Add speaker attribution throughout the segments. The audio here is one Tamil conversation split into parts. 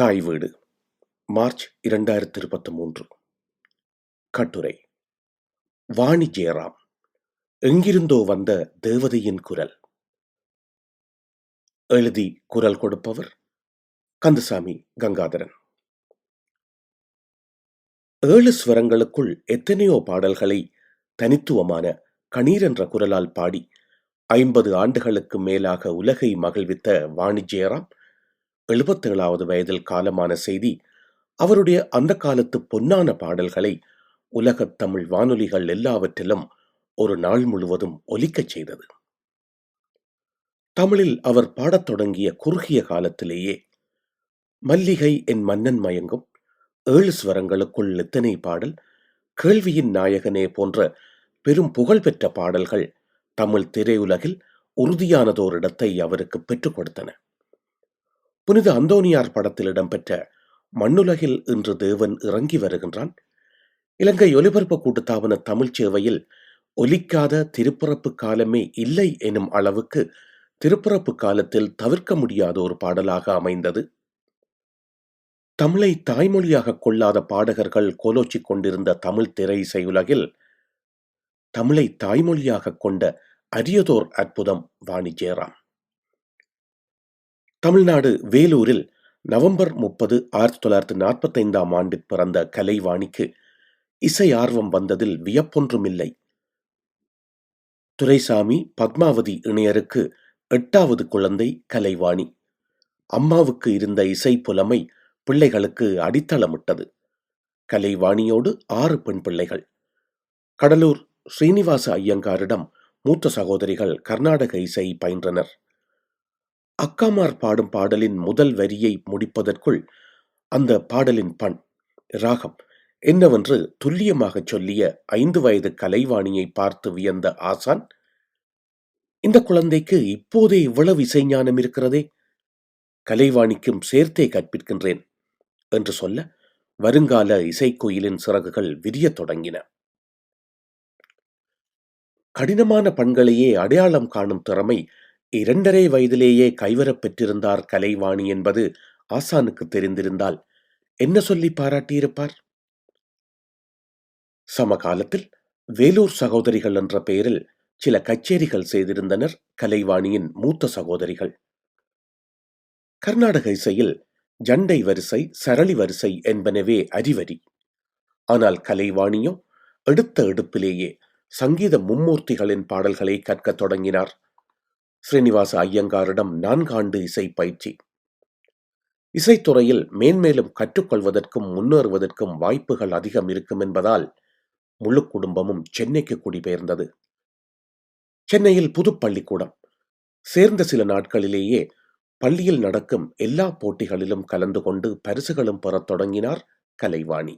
Speaker 1: தாய் வீடு மார்ச் இரண்டாயிரத்தி இருபத்தி மூன்று கட்டுரை. வாணி ஜெயராம் எங்கிருந்தோ வந்த தேவதையின் குரல். எழுதி குரல் கொடுப்பவர் கந்தசாமி கங்காதரன். ஏழு ஸ்வரங்களுக்குள் எத்தனையோ பாடல்களை தனித்துவமான கணீர் என்ற குரலால் பாடி ஐம்பது ஆண்டுகளுக்கு மேலாக உலகை மகிழ்வித்த வாணி ஜெயராம் எழுபத்தேழாவது வயதில் காலமான செய்தி அவருடைய அந்த காலத்து பொன்னான பாடல்களை உலகத் தமிழ் வானொலிகள் எல்லாவற்றிலும் ஒரு நாள் முழுவதும் ஒலிக்கச் செய்தது. தமிழில் அவர் பாடத் தொடங்கிய குறுகிய காலத்திலேயே மல்லிகை என் மன்னன் மயங்கும் ஏழு ஸ்வரங்களுக்குள் எத்தனை பாடல் கேள்வியின் நாயகனே போன்ற பெரும் புகழ்பெற்ற பாடல்கள் தமிழ் திரையுலகில் உறுதியானதோர் இடத்தை அவருக்கு பெற்றுக் கொடுத்தன. புனித அந்தோனியார் படத்தில் இடம்பெற்ற மண்ணுலகில் இன்று தேவன் இறங்கி வருகின்றான் இலங்கை ஒலிபரப்பு கூட்டுத்தாபன தமிழ்ச் சேவையில் ஒலிக்காத திருப்பிறப்பு காலமே இல்லை எனும் அளவுக்கு திருப்பிறப்பு காலத்தில் தவிர்க்க முடியாத ஒரு பாடலாக அமைந்தது. தமிழை தாய்மொழியாக கொள்ளாத பாடகர்கள் கோலோச்சிக் கொண்டிருந்த தமிழ் திரை இசையுலகில் தமிழை தாய்மொழியாக கொண்ட அரியதோர் அற்புதம் வாணி ஜெயராம் தமிழ்நாடு வேலூரில் நவம்பர் முப்பது ஆயிரத்தி தொள்ளாயிரத்தி நாற்பத்தைந்தாம் ஆண்டில் பிறந்த கலைவாணிக்கு இசை ஆர்வம் வந்ததில் வியப்பொன்றுமில்லை. துரைசாமி பத்மாவதி இணையருக்கு எட்டாவது குழந்தை கலைவாணி. அம்மாவுக்கு இருந்த இசை புலமை பிள்ளைகளுக்கு அடித்தளமிட்டது. கலைவாணியோடு ஆறு பெண் பிள்ளைகள். கடலூர் ஸ்ரீனிவாச ஐயங்காரிடம் மூத்த சகோதரிகள் கர்நாடக இசை பயின்றனர். அக்காமார் பாடும் பாடலின் முதல் வரியை முடிப்பதற்குள் அந்த பாடலின் பண் ராகம் என்னவென்று துல்லியமாக சொல்லிய ஐந்து வயது கலைவாணியை பார்த்து வியந்த ஆசான் இந்த குழந்தைக்கு இப்போதே இவ்வளவு இசைஞானம் இருக்கிறதே கலைவாணிக்கும் சேர்த்தே கற்பிக்கின்றேன் என்று சொல்ல வருங்கால இசைக்கோயிலின் சிறகுகள் விரியத் தொடங்கின. கடினமான பண்களையே அடையாளம் காணும் திறமை இரண்டரை வயதிலேயே கைவரப் பெற்றிருந்தார் கலைவாணி என்பது ஆசானுக்கு தெரிந்திருந்தால் என்ன சொல்லி பாராட்டியிருப்பார்? சமகாலத்தில் வேலூர் சகோதரிகள் என்ற பெயரில் சில கச்சேரிகள் செய்திருந்தனர் கலைவாணியின் மூத்த சகோதரிகள். கர்நாடக இசையில் ஜண்டை வரிசை சரளி வரிசை என்பனவே அறிவரி. ஆனால் கலைவாணியோ எடுத்த எடுப்பிலேயே சங்கீத மும்மூர்த்திகளின் பாடல்களை கற்கத் தொடங்கினார். ஸ்ரீனிவாச ஐயங்காரிடம் நான்காண்டு இசை பயிற்சி. இசைத்துறையில் மேன்மேலும் கற்றுக்கொள்வதற்கும் முன்னேறுவதற்கும் வாய்ப்புகள் அதிகம் இருக்கும் என்பதால் முழு குடும்பமும் சென்னைக்கு குடிபெயர்ந்தது. சென்னையில் புது பள்ளிக்கூடம். சேர்ந்த சில நாட்களிலேயே பள்ளியில் நடக்கும் எல்லா போட்டிகளிலும் கலந்து கொண்டு பரிசுகளும் பெறத் தொடங்கினார் கலைவாணி.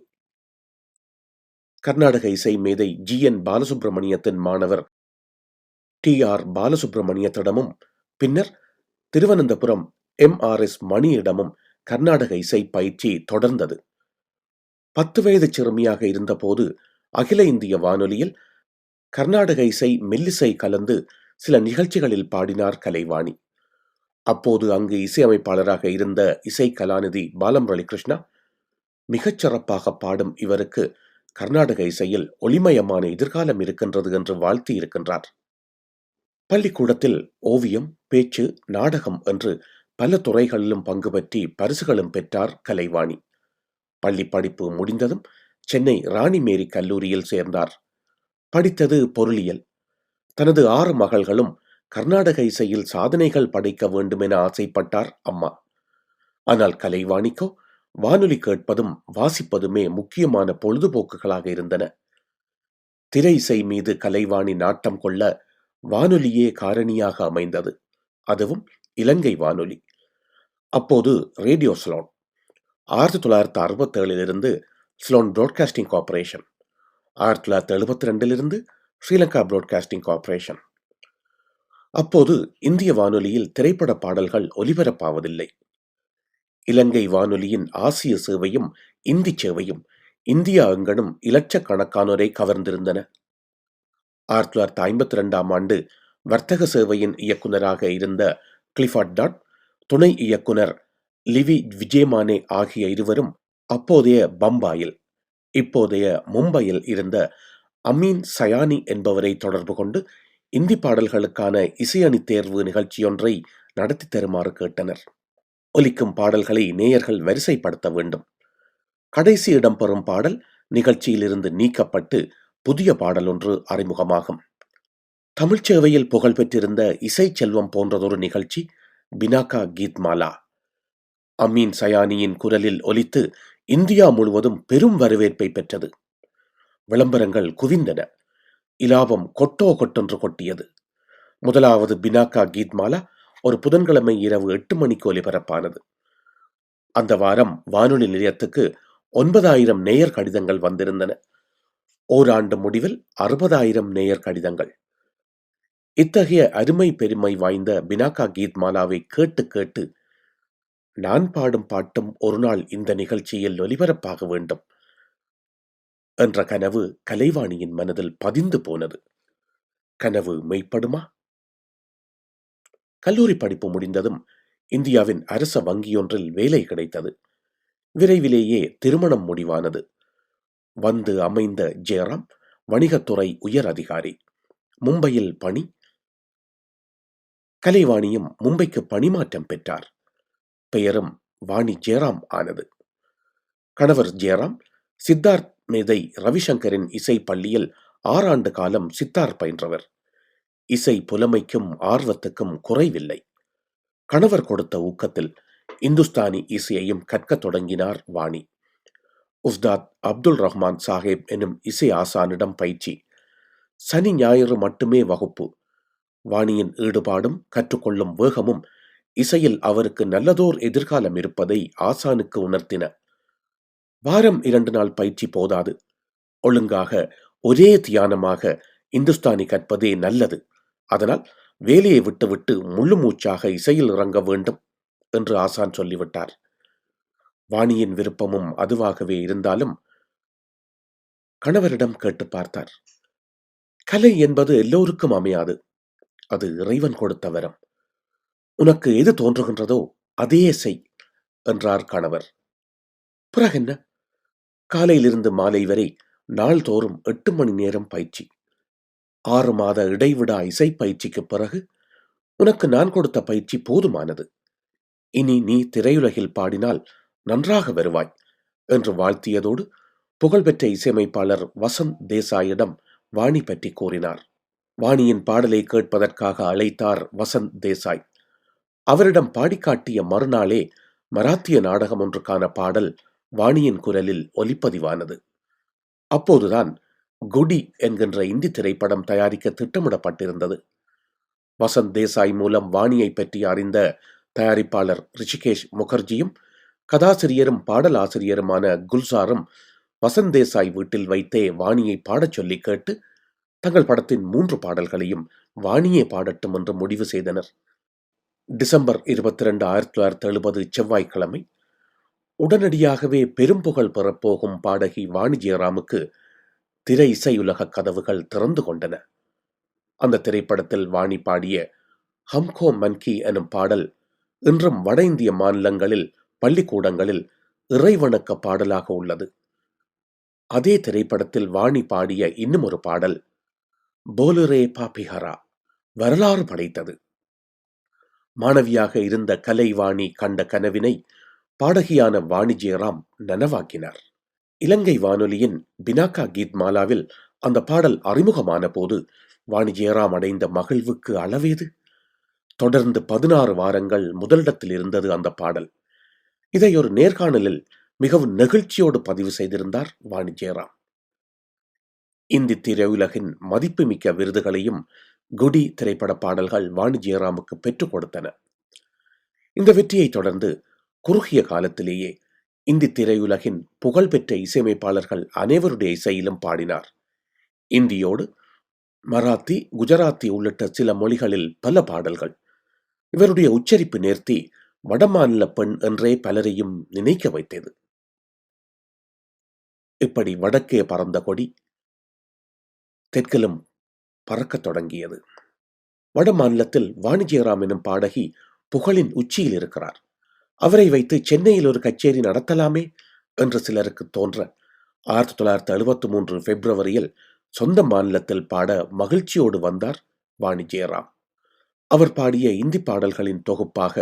Speaker 1: கர்நாடக இசை மேதை ஜி என் பாலசுப்பிரமணியத்தின் மாணவர் டி ஆர் பாலசுப்ரமணியத்திடமும் பின்னர் திருவனந்தபுரம் எம் ஆர் எஸ் மணியிடமும் கர்நாடக இசை பயிற்சி தொடர்ந்தது. பத்து வயது சிறுமியாக இருந்தபோது அகில இந்திய வானொலியில் கர்நாடக இசை மெல்லிசை கலந்து சில நிகழ்ச்சிகளில் பாடினார் கலைவாணி. அப்போது அங்கு இசையமைப்பாளராக இருந்த இசை கலாநிதி பாலமுரளி கிருஷ்ணா மிகச் சிறப்பாக பாடும் இவருக்கு கர்நாடக இசையில் ஒளிமயமான எதிர்காலம் இருக்கின்றது என்று வாழ்த்தி இருக்கின்றார். பள்ளிக்கூடத்தில் ஓவியம் பேச்சு நாடகம் என்று பல துறைகளிலும் பங்கு பற்றி பரிசுகளும் பெற்றார் கலைவாணி. பள்ளி படிப்பு முடிந்ததும் சென்னை ராணிமேரி கல்லூரியில் சேர்ந்தார். படித்தது பொருளியல். தனது ஆறு மகள்களும் கர்நாடக இசையில் சாதனைகள் படைக்க வேண்டும் என ஆசைப்பட்டார் அம்மா. ஆனால் கலைவாணிக்கோ வானொலி கேட்பதும் வாசிப்பதுமே முக்கியமான பொழுதுபோக்குகளாக இருந்தன. திரை இசை மீது கலைவாணி நாட்டம் கொள்ள வானொலியே காரணியாக அமைந்தது. அதுவும் இலங்கை வானொலி. அப்போது ரேடியோ ஸ்லோன். ஆயிரத்தி தொள்ளாயிரத்தி அறுபத்தேழிலிருந்து ஸ்லோன் ப்ராட்காஸ்டிங் கார்பரேஷன் ஆயிரத்தி தொள்ளாயிரத்தி எழுபத்தி ரெண்டிலிருந்து ஸ்ரீலங்கா ப்ராட்காஸ்டிங் கார்பரேஷன் அப்போது இந்திய வானொலியில் திரைப்பட பாடல்கள் ஒலிபரப்பாவதில்லை. இலங்கை வானொலியின் ஆசிய சேவையும் இந்தி சேவையும் இந்தியா எங்கனும் இலட்சக்கணக்கானோரை கவர்ந்திருந்தன. ஆயிரத்தி தொள்ளாயிரத்தி ஐம்பத்தி ரெண்டாம் ஆண்டு வர்த்தக சேவையின் இயக்குநராக இருந்த கிளிஃபார்ட் டாட் துணை இயக்குனர் லிவி விஜயமானே ஆகிய இருவரும் அப்போதைய பம்பாயில் இப்போதைய மும்பையில் இருந்த அமீன் சயானி என்பவரை தொடர்பு கொண்டு இந்தி பாடல்களுக்கான இசையணி தேர்வு நிகழ்ச்சியொன்றை நடத்தி தருமாறு கேட்டனர். ஒலிக்கும் பாடல்களை நேயர்கள் வரிசைப்படுத்த வேண்டும். கடைசி இடம்பெறும் பாடல் நிகழ்ச்சியிலிருந்து நீக்கப்பட்டு புதிய பாடல் ஒன்று அறிமுகமாகும். தமிழ்ச் சேவையில் புகழ் பெற்றிருந்த இசை செல்வம் போன்றதொரு நிகழ்ச்சி பினாக்கா கீத்மாலா அமீன் சயானியின் குரலில் ஒலித்து இந்தியா முழுவதும் பெரும் வரவேற்பை பெற்றது. விளம்பரங்கள் குவிந்தன. இலாபம் கொட்டோ கொட்டென்று கொட்டியது. முதலாவது பினாக்கா கீத்மாலா ஒரு புதன்கிழமை இரவு எட்டு மணிக்கு ஒலிபரப்பானது. அந்த வாரம் வானொலி நிலையத்துக்கு ஒன்பதாயிரம் நேயர் கடிதங்கள் வந்திருந்தன. ஓராண்டு முடிவில் அறுபதாயிரம் நேயர் கடிதங்கள். இத்தகைய அருமை பெருமை வாய்ந்த பினாக்கா கீத்மாலாவை கேட்டு கேட்டு நான் பாடும் பாட்டும் ஒரு நாள் இந்த நிகழ்ச்சியில் ஒலிபரப்பாக வேண்டும் என்ற கனவு கலைவாணியின் மனதில் பதிந்து போனது. கனவு மெய்ப்படுமா? கல்லூரி படிப்பு முடிந்ததும் இந்தியாவின் அரச வங்கியொன்றில் வேலை கிடைத்தது. விரைவிலேயே திருமணம் முடிவானது. வந்து அமைந்த ஜெயராம் வணிகத்துறை உயர் அதிகாரி. மும்பையில் பணி. கலைவாணியும் மும்பைக்கு பணிமாற்றம் பெற்றார். பெயரும் வாணி ஜெயராம் ஆனது. கணவர் ஜெயராம் சித்தார்த் மேதை ரவிசங்கரின் இசை பள்ளியில் ஆறாண்டு காலம் சித்தார் பயின்றவர். இசை புலமைக்கும் ஆர்வத்துக்கும் குறைவில்லை. கணவர் கொடுத்த ஊக்கத்தில் இந்துஸ்தானி இசையையும் கற்கத் தொடங்கினார் வாணி. உஸ்தாத் அப்துல் ரஹ்மான் சாஹேப் எனும் இசை ஆசானிடம் பயிற்சி. சனி ஞாயிறு மட்டுமே வகுப்பு. வாணியின் ஈடுபாடும் கற்றுக்கொள்ளும் வேகமும் இசையில் அவருக்கு நல்லதோர் எதிர்காலம் இருப்பதை ஆசானுக்கு உணர்த்தின. வாரம் இரண்டு நாள் பயிற்சி போதாது. ஒழுங்காக ஒரே தியானமாக இந்துஸ்தானி கற்பதே நல்லது. அதனால் வேலையை விட்டுவிட்டு முழு மூச்சாக இசையில் இறங்க வேண்டும் என்று ஆசான் சொல்லிவிட்டார். வாணியின் விருப்பமும் அதுவாகவே இருந்தாலும் கணவரிடம் கேட்டு பார்த்தார். கலை என்பது எல்லோருக்கும் அமையாது. அது இறைவன் கொடுத்த வரம். உனக்கு எது தோன்றுகின்றதோ அதே செய் என்றார் கணவர். பிறகென்ன காலையிலிருந்து மாலை வரை நாள்தோறும் எட்டு மணி நேரம் பயிற்சி. ஆறு மாத இடைவிடா இசை பயிற்சிக்கு பிறகு உனக்கு நான் கொடுத்த பயிற்சி போதுமானது. இனி நீ திரையுலகில் பாடினால் நன்றாக வருவாய் என்று வாழ்த்தியதோடு புகழ்பெற்ற இசையமைப்பாளர் வசந்த் தேசாயிடம் வாணி பற்றி கூறினார். வாணியின் பாடலை கேட்பதற்காக அழைத்தார் வசந்த் தேசாய். அவரிடம் பாடிக்காட்டிய மறுநாளே மராத்திய நாடகம் ஒன்றுக்கான பாடல் வாணியின் குரலில் ஒலிப்பதிவானது. அப்போதுதான் குடி என்கின்ற இந்தி திரைப்படம் தயாரிக்க திட்டமிடப்பட்டிருந்தது. வசந்த் தேசாய் மூலம் வாணியை பற்றி அறிந்த தயாரிப்பாளர் ரிஷிகேஷ் முகர்ஜியும் கதாசிரியரும் பாடலாசிரியருமான குல்சாரும் வசந்த் தேசாய் வீட்டில் வைத்தே வாணியை பாடச் சொல்லி கேட்டு தங்கள் படத்தின் மூன்று பாடல்களையும் வாணியே பாடட்டும் என்று முடிவு செய்தனர். டிசம்பர் இருபத்தி ரெண்டு ஆயிரத்தி தொள்ளாயிரத்தி எழுபது செவ்வாய்க்கிழமை உடனடியாகவே பெரும்புகழ் பெறப்போகும் பாடகி வாணி ஜெயராமுக்கு திரை இசையுலக கதவுகள் திறந்து கொண்டன. அந்த திரைப்படத்தில் வாணி பாடிய ஹம்கோ மன்கி எனும் பாடல் இன்றும் வட இந்திய மாநிலங்களில் பள்ளிக்கூடங்களில் இறைவணக்க பாடலாக உள்ளது. அதே திரைப்படத்தில் வாணி பாடிய இன்னும் ஒரு பாடல் போலுரே பாபிஹரா வரலாறு படைத்தது. மாணவியாக இருந்த கலைவாணி கண்ட கனவினை பாடகியான வாணி ஜெயராம் நனவாக்கினார். இலங்கை வானொலியின் பினாக்கா கீத் மாலாவில் அந்த பாடல் அறிமுகமான போது வாணி ஜெயராம் அடைந்த மகிழ்வுக்கு அளவேது? தொடர்ந்து பதினாறு வாரங்கள் முதலிடத்தில் இருந்தது அந்த பாடல். இதை ஒரு நேர்காணலில் மிகவும் நெகிழ்ச்சியோடு பதிவு செய்திருந்தார் வாணி ஜெயராம். இந்தி திரையுலகின் மதிப்புமிக்க விருதுகளையும் குடி திரைப்பட பாடல்கள் வாணி ஜெயராமுக்கு பெற்றுக் கொடுத்தன. இந்த வெற்றியை தொடர்ந்து குறுகிய காலத்திலேயே இந்தி திரையுலகின் புகழ்பெற்ற இசையமைப்பாளர்கள் அனைவருடைய இசையிலும் பாடினார். இந்தியோடு மராத்தி குஜராத்தி உள்ளிட்ட சில மொழிகளில் பல பாடல்கள் இவருடைய உச்சரிப்பு நேர்த்தி வடமாநில பெண் என்றே பலரையும் நினைக்க வைத்தது. இப்படி வடக்கே பறந்த கொடி தெற்கிலும் பறக்கத் தொடங்கியது. வட மாநிலத்தில் வாணிஜெயராம் எனும் பாடகி புகழின் உச்சியில் இருக்கிறார். அவரை வைத்து சென்னையில் ஒரு கச்சேரி நடத்தலாமே என்று சிலருக்கு தோன்ற ஆயிரத்தி தொள்ளாயிரத்தி எழுபத்தி மூன்று பிப்ரவரியில் சொந்த மாநிலத்தில் பாட மகிழ்ச்சியோடு வந்தார் வாணிஜயராம் அவர் பாடிய இந்தி பாடல்களின் தொகுப்பாக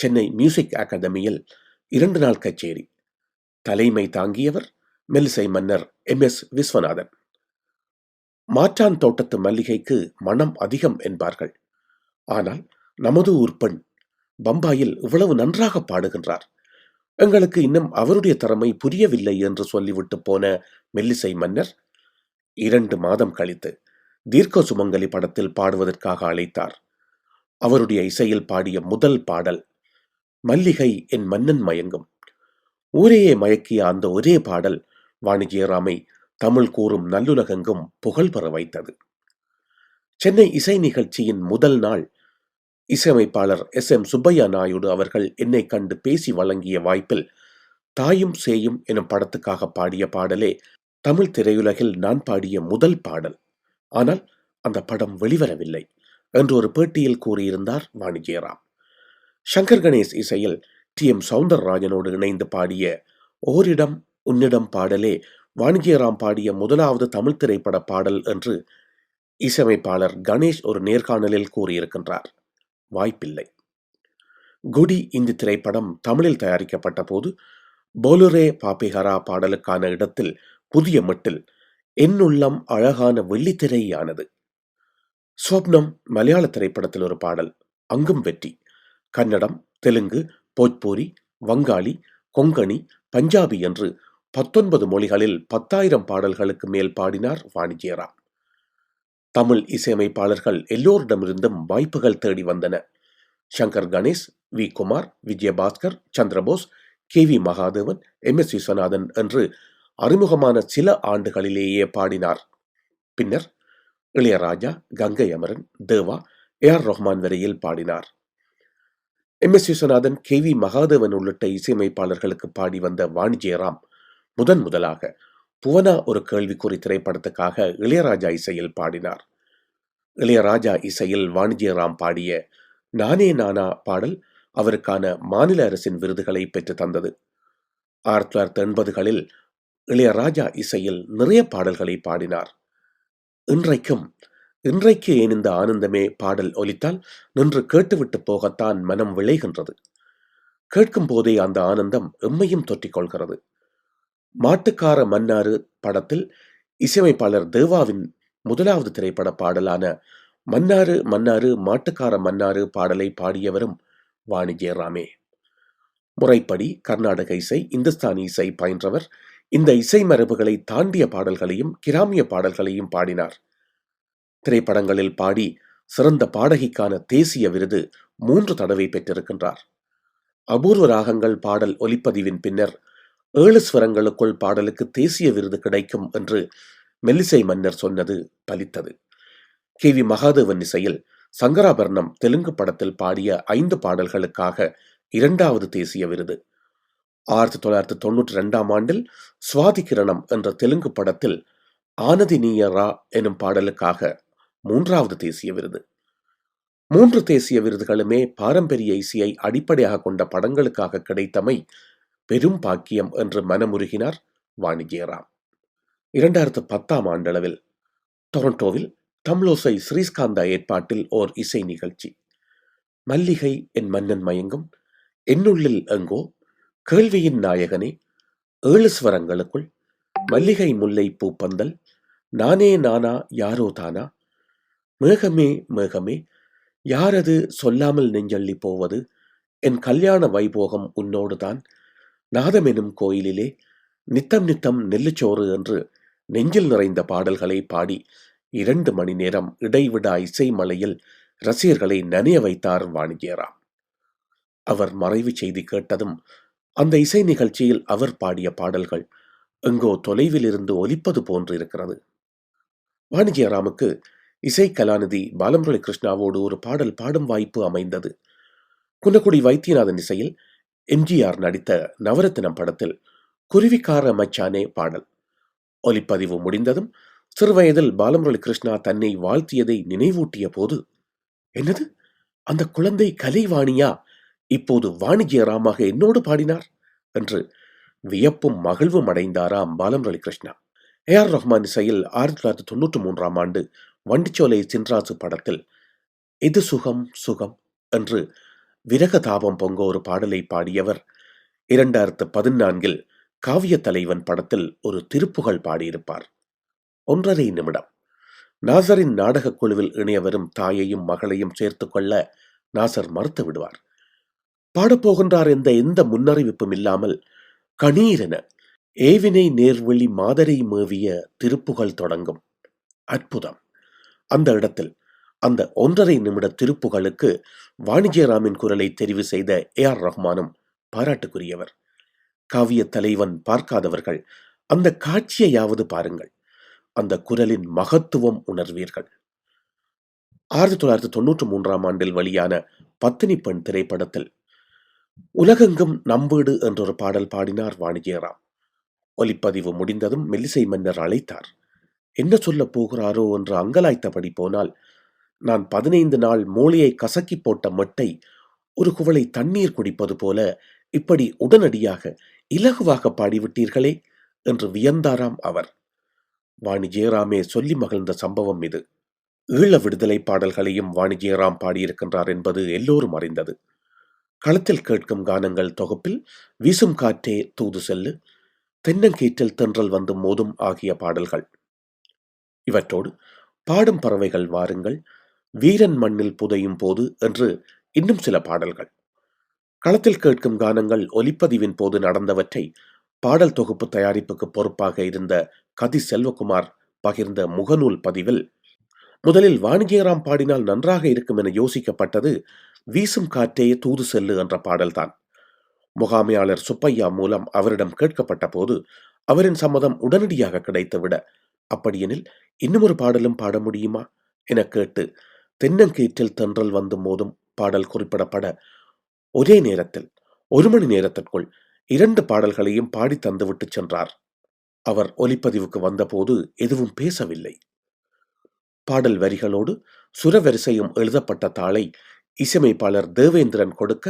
Speaker 1: சென்னை மியூசிக் அகாடமியில் இரண்டு நாள் கச்சேரி. தலைமை தாங்கியவர் மெல்லிசை மன்னர் எம். எஸ். விஸ்வநாதன். மாற்றான் தோட்டத்து மல்லிகைக்கு மனம் அதிகம் என்பார்கள். ஆனால் நமது ஊர் பெண் பம்பாயில் இவ்வளவு நன்றாக பாடுகின்றார். எங்களுக்கு இன்னும் அவருடைய திறமை புரியவில்லை என்று சொல்லிவிட்டு போன மெல்லிசை மன்னர் இரண்டு மாதம் கழித்து தீர்க்க சுமங்கலி படத்தில் பாடுவதற்காக அழைத்தார். அவருடைய இசையில் பாடிய முதல் பாடல் மல்லிகை என் மன்னன் மயங்கும். ஊரையே மயக்கிய அந்த ஒரே பாடல் வாணிஜியராமை தமிழ் கூறும் நல்லுலகெங்கும் புகழ் பெற வைத்தது. சென்னை இசை நிகழ்ச்சியின் முதல் நாள் இசையமைப்பாளர் எஸ். எம். சுப்பையா நாயுடு அவர்கள் என்னை கண்டு பேசி வழங்கிய வாய்ப்பில் தாயும் சேயும் எனும் படத்துக்காக பாடிய பாடலே தமிழ் திரையுலகில் நான் பாடிய முதல் பாடல். ஆனால் அந்த படம் வெளிவரவில்லை என்று ஒரு பேட்டியில் கூறியிருந்தார் வாணிஜெயராம். சங்கர் கணேஷ் இசையில் டி. எம். சவுந்தரராஜனோடு இணைந்து பாடிய ஓரிடம் உன்னிடம் பாடலே வாணிஜெயராம் பாடிய முதலாவது தமிழ் திரைப்பட பாடல் என்று இசையமைப்பாளர் கணேஷ் ஒரு நேர்காணலில் கூறியிருக்கின்றார். வாய்ப்பில்லை. குடி இந்த திரைப்படம் தமிழில் தயாரிக்கப்பட்ட போது போலுரே பாப்பிஹரா பாடலுக்கான இடத்தில் புதிய மட்டில் என்னுள்ளம் அழகான வெள்ளித்திரையானது ஸ்வப்னம் மலையாள திரைப்படத்தில் ஒரு பாடல் அங்கும் வெற்றி கன்னடம் தெலுங்கு போஜ்பூரி வங்காளி கொங்கணி பஞ்சாபி என்று பத்தொன்பது மொழிகளில் பத்தாயிரம் பாடல்களுக்கு மேல் பாடினார் வாணிஜ்யராம். தமிழ் இசையமைப்பாளர்கள் எல்லோரிடமிருந்தும் வாய்ப்புகள் தேடி வந்தன. Shankar Ganesh V. Kumar Vijayabhaskar Chandrabose K. V. Mahadevan M. S. Viswanathan என்று அறிமுகமான சில ஆண்டுகளிலேயே பாடினார். பின்னர் இளையராஜா கங்கை அமரன் தேவா ஏ. ஆர். ரஹ்மான் வரையில் பாடினார். M. S. Viswanathan K. V. Mahadevan உள்ளிட்ட இசையமைப்பாளர்களுக்கு பாடி வந்த வாணிஜெயராம் முதன் முதலாக புவனா ஒரு கேள்விக்குறி திரைப்படத்துக்காக இளையராஜா இசையில் பாடினார். இளையராஜா இசையில் வாணிஜெயராம் பாடிய நானே நானா பாடல் அவருக்கான மாநில அரசின் விருதுகளை பெற்று தந்தது. ஆயிரத்தி தொள்ளாயிரத்தி எண்பதுகளில் இளையராஜா இசையில் நிறைய பாடல்களை பாடினார். இன்றைக்கும் இன்றைக்கு ஏன் இந்த ஆனந்தமே பாடல் ஒலித்தால் நின்று கேட்டுவிட்டு போகத்தான் மனம் விளைகின்றது. கேட்கும் போதே அந்த ஆனந்தம் எம்மையும் தொற்றிக் கொள்கிறது மாட்டுக்கார மன்னாரு படத்தில் இசையமைப்பாளர் தேவாவின் முதலாவது திரைப்பட பாடலான மன்னாரு மன்னாரு மாட்டுக்கார மன்னாரு பாடலை பாடியவரும் வாணிஜயராமே முறைப்படி கர்நாடக இசை இந்துஸ்தானி இசை பயின்றவர் இந்த இசை மரபுகளை தாண்டிய பாடல்களையும் கிராமிய பாடல்களையும் பாடினார். திரைப்படங்களில் பாடி சிறந்த பாடகிக்கான தேசிய விருது மூன்று தடவை பெற்றிருக்கின்றார். அபூர்வ ராகங்கள் பாடல் ஒலிப்பதிவின் பின்னர் ஏழு ஸ்வரங்களுக்குள் பாடலுக்கு தேசிய விருது கிடைக்கும் என்று மெல்லிசை மன்னர் சொன்னது பலித்தது. கே. வி. மகாதேவன் இசையில் சங்கராபரணம் தெலுங்கு படத்தில் பாடிய ஐந்து பாடல்களுக்காக இரண்டாவது தேசிய விருது. ஆயிரத்தி தொள்ளாயிரத்தி தொன்னூற்றி ரெண்டாம் ஆண்டில் சுவாதி கிரணம் என்ற தெலுங்கு படத்தில் ஆனதி எனும் பாடலுக்காக மூன்றாவது தேசிய விருது. மூன்று தேசிய விருதுகளுமே பாரம்பரிய இசையை அடிப்படையாக கொண்ட படங்களுக்காக கிடைத்தமை பெரும் பாக்கியம் என்று மனமுருகினார் வாணிஜெயராம் இரண்டாயிரத்து பத்தாம் ஆண்டளவில் டொரண்டோவில் தம்லோசை ஸ்ரீஸ்காந்தா ஏற்பாட்டில் ஓர் இசை நிகழ்ச்சி. மல்லிகை என் மன்னன் மயங்கும் என்னுள்ளில் எங்கோ கேள்வியின் நாயகனே ஏழு ஸ்வரங்களுக்குள் மல்லிகை முல்லை பூப்பந்தல் நானே நானா யாரோ தானா? மேகமே மேகமே யாரது சொல்லாமல் நெஞ்சள்ளி போவது? என் கல்யாண வைபோகம் உன்னோடுதான். நாதமெனும் கோயிலிலே நித்தம் நித்தம் நெல்லுச்சோறு என்று நெஞ்சில் நிறைந்த பாடல்களை பாடி இரண்டு மணி நேரம் இடைவிடா இசை மலையில் ரசிகர்களை நனைய வைத்தார் வாணிஜியராம். அவர் மறைவு செய்தி கேட்டதும் அந்த இசை நிகழ்ச்சியில் அவர் பாடிய பாடல்கள் எங்கோ தொலைவில் இருந்து ஒலிப்பது போன்றிருக்கிறது. வாணிஜியராமுக்கு இசை கலாநிதி பாலமுரளி கிருஷ்ணாவோடு ஒரு பாடல் பாடும் வாய்ப்பு அமைந்தது. குன்னக்குடி வைத்தியநாதன் இசையில் எம்ஜிஆர் நடித்த நவரத்தினம் படத்தில் குருவிக்கார மச்சானே பாடல். ஒலிப்பதிவு முடிந்ததும் சிறுவயதில் பாலமுரளி கிருஷ்ணா தன்னை வாழ்த்தியதை நினைவூட்டிய போது என்னது? அந்த குழந்தை கலைவாணியா? இப்போது வாணிஜியராமாக என்னோடு பாடினார்? என்று வியப்பும் மகிழ்வும் அடைந்தாராம் பாலமுரளி கிருஷ்ணா ஏ ஆர் ரஹ்மான் இசையில் ஆயிரத்தி தொள்ளாயிரத்தி தொண்ணூற்றி மூன்றாம் ஆண்டு வண்டிச்சோலை சின்ராசு படத்தில் இது சுகம் சுகம் என்று விரக தாபம் பொங்க ஒரு பாடலை பாடியவர் இரண்டாயிரத்து பதினான்கில் காவிய தலைவன் படத்தில் ஒரு திருப்புகழ் பாடியிருப்பார். ஒன்றரை நிமிடம். நாசரின் நாடகக் குழுவில் இணைய வரும் தாயையும் மகளையும் சேர்த்துக்கொள்ள நாசர் மறுத்து விடுவார். பாடப்போகின்றார் என்ற எந்த முன்னறிவிப்பும் இல்லாமல் கணீரென ஏவினை நேர்வழி மாதரை மேவிய திருப்புகழ் தொடங்கும் அற்புதம். அந்த இடத்தில் அந்த ஒன்றரை நிமிட திருப்புகளுக்கு வாணிஜ்யராமின் குரலை தெரிவு செய்த ஏ ஆர் ரஹ்மானும் பாராட்டுக்குரியவர். காவிய தலைவன் பார்க்காதவர்கள் அந்த காட்சியையாவது பாருங்கள். அந்த குரலின் மகத்துவம் உணர்வீர்கள். ஆயிரத்தி தொள்ளாயிரத்தி தொன்னூற்றி மூன்றாம் ஆண்டில் வெளியான பத்தினி பெண் திரைப்படத்தில் உலகெங்கும் நம்பீடு என்றொரு பாடல் பாடினார் வாணிஜயராம். ஒலிப்பதிவு முடிந்ததும் மெல்லிசை மன்னர் அழைத்தார். என்ன சொல்லப் போகிறாரோ என்று அங்கலாய்த்தபடி போனால் நான் பதினைந்து நாள் மூளையை கசக்கி போட்ட மட்டை ஒரு குவளை தண்ணீர் குடிப்பது போல இப்படி உடனடியாக இலகுவாக பாடிவிட்டீர்களே என்று வியந்தாராம் அவர். வாணி ஜெயராமே சொல்லி மகிழ்ந்த சம்பவம் இது. ஈழ விடுதலை பாடல்களையும் வாணி ஜெயராம் பாடியிருக்கின்றார் என்பது எல்லோரும் அறிந்தது. களத்தில் கேட்கும் கானங்கள் தொகுப்பில் வீசும் காற்றே தூது செல்லு தென்னங்கீற்றில் தென்றல் வந்து மோதும் ஆகிய பாடல்கள். இவற்றோடு பாடும் பறவைகள் வாருங்கள் வீரன் மண்ணில் புதையும் போது என்று இன்னும் சில பாடல்கள். களத்தில் கேட்கும் கானங்கள் ஒலிப்பதிவின் போது நடந்தவற்றை பாடல் தொகுப்பு தயாரிப்புக்கு பொறுப்பாக இருந்த கதி செல்வகுமார் பகிர்ந்த முகநூல் பதிவில் முதலில் வாணிஜயராம் பாடினால் நன்றாக இருக்கும் என யோசிக்கப்பட்டது வீசும் காற்றே தூது செல்லு என்ற பாடல்தான். முகாமையாளர் சுப்பையா மூலம் அவரிடம் கேட்கப்பட்ட போது அவரின் சம்மதம் உடனடியாக கிடைத்துவிட அப்படியெனில் இன்னுமொரு பாடலும் பாட முடியுமா? என கேட்டு தென்னங்கீற்றில் தென்றல் வந்து மோதும் பாடல் குறிப்பிடப்பட ஒரே நேரத்தில் ஒரு மணி நேரத்திற்குள் இரண்டு பாடல்களையும் பாடி தந்துவிட்டு சென்றார். அவர் ஒலிப்பதிவுக்கு வந்தபோது எதுவும் பேசவில்லை. பாடல் வரிகளோடு சுரவரிசையும் எழுதப்பட்ட தாளை இசையமைப்பாளர் தேவேந்திரன் கொடுக்க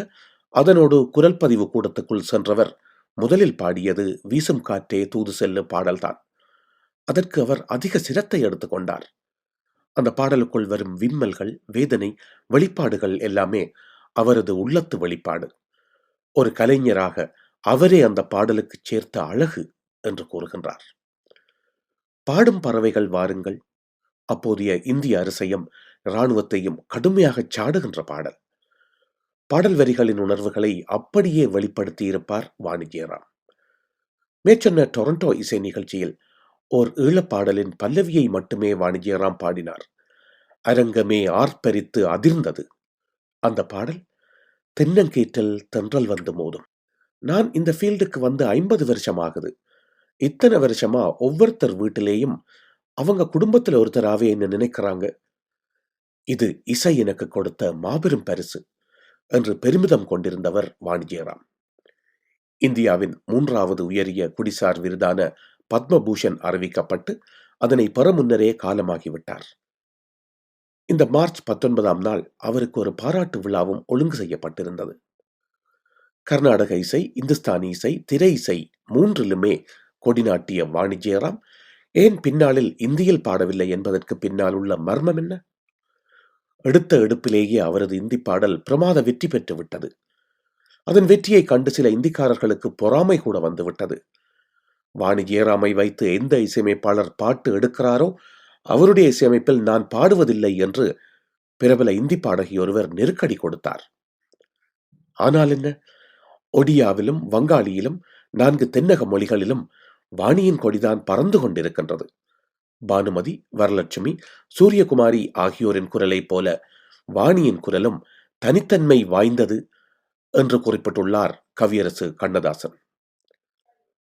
Speaker 1: அதனோடு குரல் பதிவு கூடத்துக்குள் சென்றவர் முதலில் பாடியது வீசும் காற்றே தூது செல்லு பாடல்தான். அதற்கு அவர் அதிக சிரத்தை எடுத்துக்கொண்டார் அந்த பாடலுக்குள் வரும் விம்மல்கள் வேதனை வெளிப்பாடுகள் எல்லாமே அவரது உள்ளத்து வெளிப்பாடு. ஒரு கலைஞராக அவரே அந்த பாடலுக்கு சேர்த்த அழகு என்று கூறுகின்றார். பாடும் பறவைகள் வாருங்கள். அப்போதைய இந்திய அரசையும் இராணுவத்தையும் கடுமையாக சாடுகின்ற பாடல். பாடல் வரிகளின் உணர்வுகளை அப்படியே வெளிப்படுத்தி இருப்பார் வாணிஜ்யராம் மேற்சொன்ன டொரண்டோ இசை நிகழ்ச்சியில் ஓர் ஈழப்பாடலின் பல்லவியை மட்டுமே வாணிஜ்யராம் பாடினார். அரங்கமே ஆர்ப்பரித்து அதிர்ந்தது. அந்த பாடல் தென்னங்கீற்றல் தென்றல் வந்து மோதும். நான் இந்த ஃபீல்டுக்கு வந்து ஐம்பது வருஷம் ஆகுது இத்தனை வருஷமா ஒவ்வொருத்தர் வீட்டிலேயும் அவங்க குடும்பத்தில் ஒருத்தராகவே என்ன நினைக்கிறாங்க. இது இசை எனக்கு கொடுத்த மாபெரும் பரிசு என்று பெருமிதம் கொண்டிருந்தவர் வாணிஜ்யராம். இந்தியாவின் மூன்றாவது உயரிய குடிசார் விருதான பத்மபூஷன் அறிவிக்கப்பட்டு அதனை பெற முன்னரே காலமாகிவிட்டார். இந்த மார்ச் பத்தொன்பதாம் நாள் அவருக்கு ஒரு பாராட்டு விழாவும் ஒழுங்கு செய்யப்பட்டிருந்தது. கர்நாடக இசை இந்துஸ்தானி இசை திரை இசை மூன்றிலுமே கொடிநாட்டிய வாணிஜ்யராம் ஏன் பின்னாளில் இந்தியில் பாடவில்லை என்பதற்கு பின்னால் உள்ள மர்மம் என்ன? எடுத்த எடுப்பிலேயே அவரது இந்தி பாடல் பிரமாத வெற்றி பெற்று விட்டது அதன் வெற்றியை கண்டு சில இந்திக்காரர்களுக்கு பொறாமை கூட வந்துவிட்டது. வாணி ஜெயராமை வைத்து எந்த இசையமைப்பாளர் பாட்டு எடுக்கிறாரோ அவருடைய இசையமைப்பில் நான் பாடுவதில்லை என்று பிரபல இந்தி பாடகி ஒருவர் நெருக்கடி கொடுத்தார். ஆனால் என்ன? ஒடியாவிலும் வங்காளியிலும் நான்கு தென்னக மொழிகளிலும் வாணியின் கொடிதான் பறந்து கொண்டிருக்கின்றது. பானுமதி வரலட்சுமி சூரியகுமாரி ஆகியோரின் குரலைப் போல வாணியின் குரலும் தனித்தன்மை வாய்ந்தது என்று குறிப்பிட்டுள்ளார் கவியரசு கண்ணதாசன்.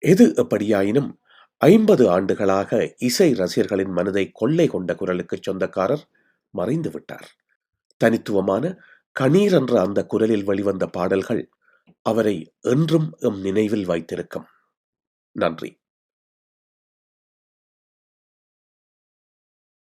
Speaker 1: எது எப்படியாயினும் ஐம்பது ஆண்டுகளாக இசை ரசிகர்களின் மனதை கொள்ளை கொண்ட குரலுக்கு சொந்தக்காரர் மறைந்து விட்டார். தனித்துவமான கணீர் என்ற அந்த குரலில் வெளிவந்த பாடல்கள் அவரை என்றும் எம் நினைவில் வைத்திருக்கும். நன்றி.